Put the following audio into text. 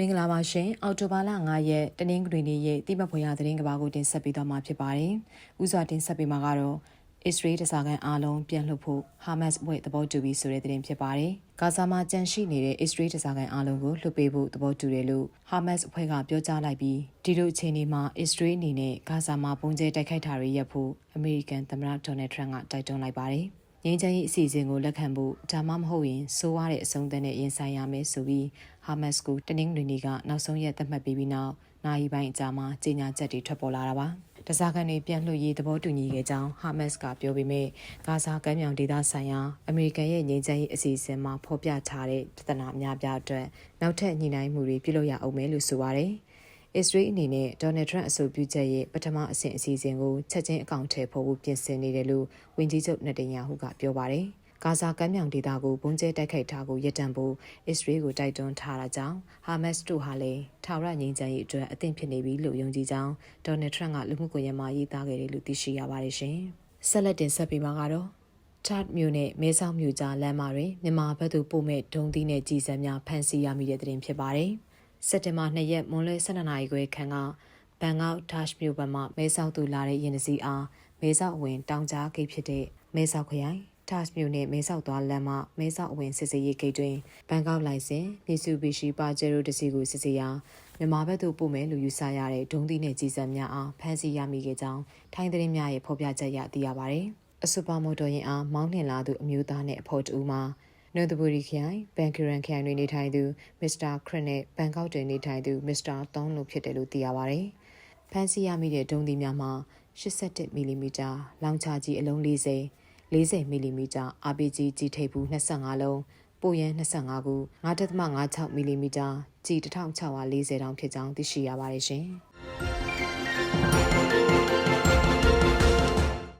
င်္ဂလာပါရှင်အောက်တိုဘာလ9ရက်တနင်္ဂနွေနေ့ရဲ့တိမဖွေရသတင်းကဘာကိုတင်ဆက်ပေးသွားမှာဖြစ်ပါတယ်။ဥစွာတင်ဆက်ပေးမှာကတော့အစ္စရေးတစားကန်အားလုံးပြန်လှုပ်ဖို့ဟာမတ်စ်ဘွဲ့သဘောတူပြီးဆိုတဲ့သတင်းဖြစ်ပါတယ်။ဂါဇာမှာကြန့်ရှိနေတဲ့အစ္စရေးတစားကန်အားလုံးကိုလှုပ်ပေးဖို့သဘောတူတယ်လို့ဟာမတ်စ်အဖွဲ့ကပြောကြားလိုက်ပြီးဒီလိုအခြေအနေမှာအစ္စရေးအနေနဲ့ဂါဇာမှာပုံကျဲတိုက်ခိုက်တာတွေရပ်ဖို့အမေရိကန်သမ္မတဒေါ်နယ်ထရန့်ကတိုက်တွန်းလိုက်ပါတယ်။ငင်းချမ်းရေးအစီအစဉ်ကိုလက်ခံဖို့ဒါမှမဟုတ်ရင်ဆိုးရတဲ့အဆုံးသတ်နဲ့ရင်ဆိုင်ရမယ်ဆိုပြီး ဟာမတ်စ်ကိုတနင်္ဂနွေနေ့ကနောက်ဆုံးရက်သတ်မှတ်ပြီးပြီးနောက်နိုင်ပိုင်းအကြာမှာကြေညာချက်တွေထွက်ပေါ်လာတာပါတစားကန်တွေပြန်လွှတ်ရေးသဘောတူညီခဲ့ကြောင်းဟာမတ်စ်ကပြောပေမဲ့ဂါဇာကမ်းမြောင်ဒေသဆိုင်ရာအမေရိကန်ရဲ့ငြိမ်းချမ်းရေးအစီအစဉ်မှာဖော်ပြထားတဲ့ပြဿနာအများပြားအတွက်နောက်ထပ်ညှိနှိုင်းမှုတွေပြုလုပ်ရအောင်မယ်လို့ဆိုပါတယ်။အစ္စရေးအနေနဲ့ဒေါ်နယ်ထရန့်အဆိုပြုချက်ရဲ့ပထမအဆင့်အစီအစဉ်ကိုချက်ချင်းအကောင့်ထဲပေါ်ဖို့ပြင်ဆင်နေတယ်လို့ဝန်ကြီးချုပ်နေတန်ယာဟုကပြောပါတယ်။ ဂါဇာကမ်းမြောင်ဒေသကိုဘုံကျဲတိုက်ခိုက်တာကိုရပ်တန့်ဖို့အစ္စရေးကိုတိုက်တွန်းထားတာကြောင့်ဟာမတ်စ်တို့ဟာလည်းထာဝရငြိမ်းချမ်းရေးအတွက်အသင့်ဖြစ်နေပြီလို့ယုံကြည်ကြောင်းဒေါ်နယ်ထရန့်ကလူမှုကွန်ရက်မှာရေးသားခဲ့တယ်လို့သိရှိရပါတယ်ရှင်။ဆက်လက်တင်ဆက်ပေးမှာကတော့ချတ်မြို့နဲ့မဲဆောက်မြို့ကြားလမ်းမတွင်မြန်မာဘက်သို့ပို့မဲ့ဒုံသီးနဲ့ကြီးစံများဖမ်းဆီးရမိတဲ့တဲ့တင်ဖြစ်ပါတယ်။စက်တင်ဘာ2ရက်မွန်လွဲ12နာရီခွဲခန့်ကဘန်ကောက်ဒါ့ရှ်မြို့ဘက်မှမဲဆောက်သူလာတဲ့ရင်စီအားမဲဆောက်ဝင်တောင်ကြားဂိတ်ဖြစ်တဲ့မဲဆောက်ခရိုင် ဒါ့ရှ်မြို့နယ်မဲဆောက်သွားလမ်းမှမဲဆောက်ဝင်စစ်စေးရေးဂိတ်တွင်ဘန်ကောက်လိုင်စင်မြေစုဘီရှိပါဂျေရိုတစီကိုစစ်စေးရာမြန်မာဘက်သို့ပို့မယ်လို့ယူဆရတဲ့ဒုံးသီးနဲ့ကြီးစံများအားဖမ်းဆီးရမိခဲ့ကြောင်းထိုင်းသတင်းများရဲ့ဖော်ပြချက်အရသိရပါတယ်။အဆိုပါမော်တော်ယာဉ်အားမောင်းနှင်လာသူအမျိုးသားနဲ့အဖော်တူမှာနွန်တဘူရီခရိုင်ဘန်ကရန်ခရိုင်တွင်နေထိုင်သူမစ္စတာခရစ်နဲ့ဘန်ကောက်တွင်နေထိုင်သူမစ္စတာတောင်းလို့ဖြစ်တယ်လို့သိရပါတယ်။ဖန်စီရမိတဲ့ဒုံးသီးများမှာ87မီလီမီတာလောင်ချကြီးအလုံး40 40မီလီမီတာ RPG ကြီးထိပ်ဘူး25လုံးပိုရန်25ခု9.56မီလီမီတာကြီး1640တောင်ဖြစ်ကြောင်းသိရှိရပါတယ်ရှင်။